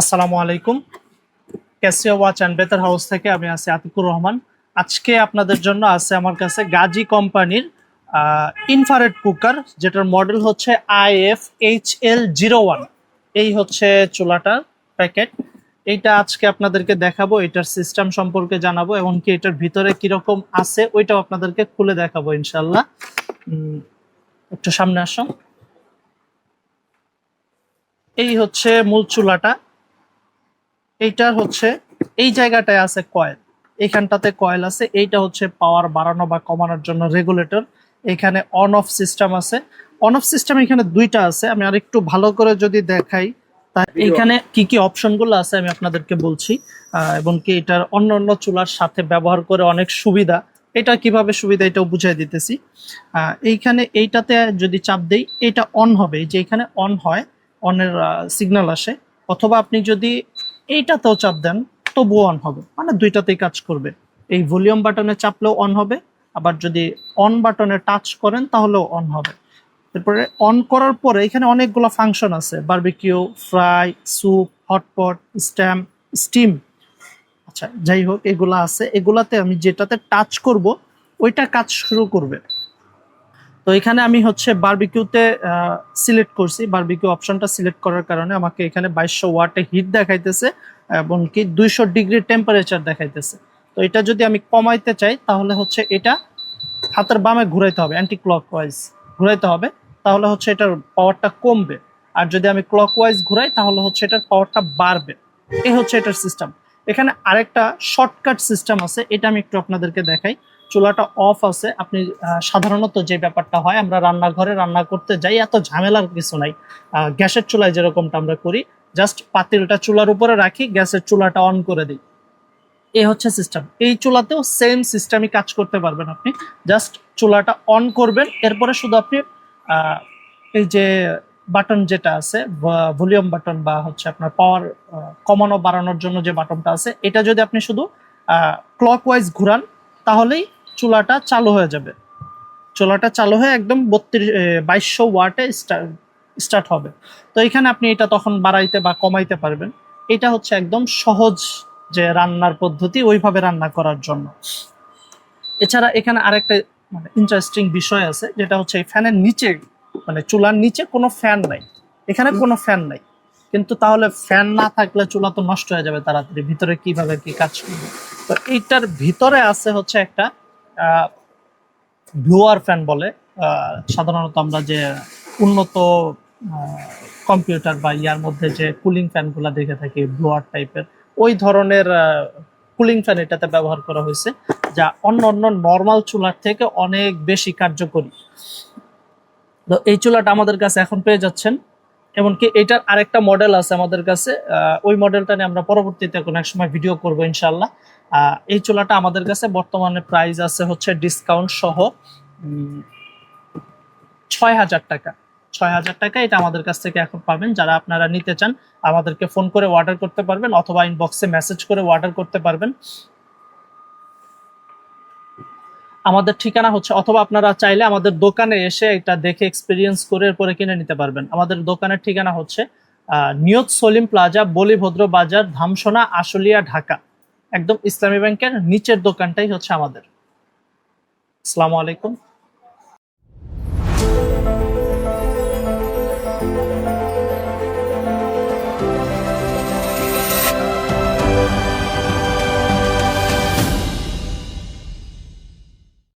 আসসালামু আলাইকুম। ক্যাসিয়া ওয়াচ অ্যান্ড বেতার হাউস থেকে আমি আছি আতিকুর রহমান। আজকে আপনাদের জন্য আছে আমার কাছে গাজী কোম্পানির ইনফারেড কুকার যেটার মডেল হচ্ছে IF H L zero one এই হচ্ছে চুলাটার প্যাকেট এইটা আজকে আপনাদেরকে দেখাবো, এটার সিস্টেম সম্পর্কে জানাব, এমনকি এটার ভিতরে কীরকম আছে, ওইটাও আপনাদেরকে খুলে দেখাবো ইনশাল্লাহ একটু সামনে আসো এই হচ্ছে মূল চুলাটা। এইটার হচ্ছে এই জায়গাটায় আছে কয়েল এইখানটাতে কয়েল আছে এইটা হচ্ছে পাওয়ার বাড়ানো বা কমানোর জন্য রেগুলেটর এখানে অন অফ সিস্টেম আছে। অন অফ সিস্টেম এখানে দুইটা আছে আমি আর একটু ভালো করে যদি দেখাই তা এইখানে কি কি অপশনগুলো আছে আমি আপনাদেরকে বলছি এবং কি এটার অন্য অন্য চুলার সাথে ব্যবহার করে অনেক সুবিধা। এটা কীভাবে সুবিধা এটাও বুঝিয়ে দিতেছি। এইখানে এইটাতে যদি চাপ দেই এটা অন হবে। যে এখানে অন হয় অনের সিগন্যাল আসে। অথবা আপনি যদি এইটাতেও চাপ দেন, তবুও অন হবে। মানে দুইটাতেই কাজ করবে। এই ভলিউম বাটনে চাপলেও অন হবে, আবার যদি অন বাটনে টাচ করেন তাহলেও অন হবে। এরপরে অন করার পরে এখানে অনেকগুলো ফাংশন আছে। Barbecue fry soup hotpot stamp steam আচ্ছা যাই হোক, এগুলা আছে। এগুলাতে আমি যেটাতে টাচ করব, ওইটা কাজ শুরু করবে। তো এখানে আমি হচ্ছে বারবিকিউতে সিলেক্ট করছি। বারবিকিউ অপশনটা সিলেক্ট করার কারণে আমাকে এখানে বাইশশো ওয়াটে হিট দেখাইতেছে এবং কি দুইশো ডিগ্রি টেম্পারেচার দেখাইতেছে। তো এটা যদি আমি কমাইতে চাই, তাহলে হচ্ছে এটা হাতের বামে ঘুরাইতে হবে অ্যান্টি ক্লক ওয়াইজ ঘুরাইতে হবে। তাহলে হচ্ছে এটার পাওয়ারটা কমবে। আর যদি আমি ক্লক ওয়াইজ ঘুরাই, তাহলে হচ্ছে এটার পাওয়ারটা বাড়বে। এই হচ্ছে এটার সিস্টেম এখানে আরেকটা শর্টকাট সিস্টেম আছে, এটা আমি একটু আপনাদেরকে দেখাই। চুলাটা অফ আছে। আপনি সাধারণত যে ব্যাপারটা হয়, আমরা রান্নাঘরে রান্না করতে যাই, এত ঝামেলার কিছু নাই। গ্যাসের চুলায় যেরকমটা আমরা করি জাস্ট পাতিলটা চুলার উপরে রাখি, গ্যাসের চুলাটা অন করে দিই। এই হচ্ছে সিস্টেম এই চুলাতেও সেম সিস্টেমই কাজ করতে পারবেন আপনি। জাস্ট চুলাটা অন করবেন, এরপরে শুধু আপনি এই যে বাটন যেটা আছে ভলিউম বাটন বা হচ্ছে আপনার পাওয়ার কমানো, বাড়ানোর জন্য যে বাটনটা আছে, এটা যদি আপনি শুধু ক্লকওয়াইজ ঘুরান, তাহলেই চুলাটা চালু হয়ে যাবে। চুলাটা চালু হয়ে একদম বত্রিশ বাইশশো ওয়াটে স্টার্ট হবে। তো এখানে আপনি এটা তখন বাড়াইতে বা কমাইতে পারবেন। এটা হচ্ছে একদম সহজ যে রান্নার পদ্ধতি ওইভাবে রান্না করার জন্য। এছাড়া এখানে আরেকটা মানে ইন্টারেস্টিং বিষয় আছে যেটা হচ্ছে এই ফ্যানের নিচে মানে চুলার নিচে কোনো ফ্যান নাই। এখানে কোনো ফ্যান নাই। কিন্তু তাহলে ফ্যান না থাকলে চুলা তো নষ্ট হয়ে যাবে তাড়াতাড়ি। ভিতরে কীভাবে কি কাজ করবে? তো এইটার ভিতরে আছে হচ্ছে একটা ভিউয়ার ফ্যান বলে সাধারণত আমরা যে উন্নত কম্পিউটার বা ইয়ার মধ্যে যে কুলিং ফ্যানগুলো দেখে থাকি ব্লোয়ার টাইপের, ওই ধরনের কুলিং ফ্যান এটাতে ব্যবহার করা হয়েছে, যা অন্য অন্য নর্মাল চুলার থেকে অনেক বেশি কার্যকরী। তো এই চুলাটা আমাদের কাছে এখন পেয়ে যাচ্ছেন। এমনকি এটার আরেকটা মডেল আছে আমাদের কাছে। ওই মডেলটা নিয়ে আমরা পরবর্তীতে কোনো এক সময় ভিডিও করব ইনশাল্লাহ এই চুলাটা আমাদের কাছে বর্তমানে প্রাইস আছে হচ্ছে ডিসকাউন্ট সহ ছয় হাজার টাকা। ছয় হাজার টাকা এটা আমাদের কাছ থেকে এখন পাবেন। যারা আপনারা নিতে চান, আমাদেরকে ফোন করে অর্ডার করতে পারবেন অথবা ইনবক্সে মেসেজ করে অর্ডার করতে পারবেন। আমাদের ঠিকানা হচ্ছে, অথবা আপনারা চাইলে আমাদের দোকানে এসে এটা দেখে এক্সপিরিয়েন্স করে এরপরে কিনে নিতে পারবেন। আমাদের দোকানের ঠিকানা হচ্ছে নিয়ত সলিম প্লাজা, বলিভদ্র বাজার, ধামসোনা, আশুলিয়া, ঢাকা। একদম ইসলামী ব্যাংকের নিচের দোকানটাই হচ্ছে আমাদের। আসসালামু আলাইকুম।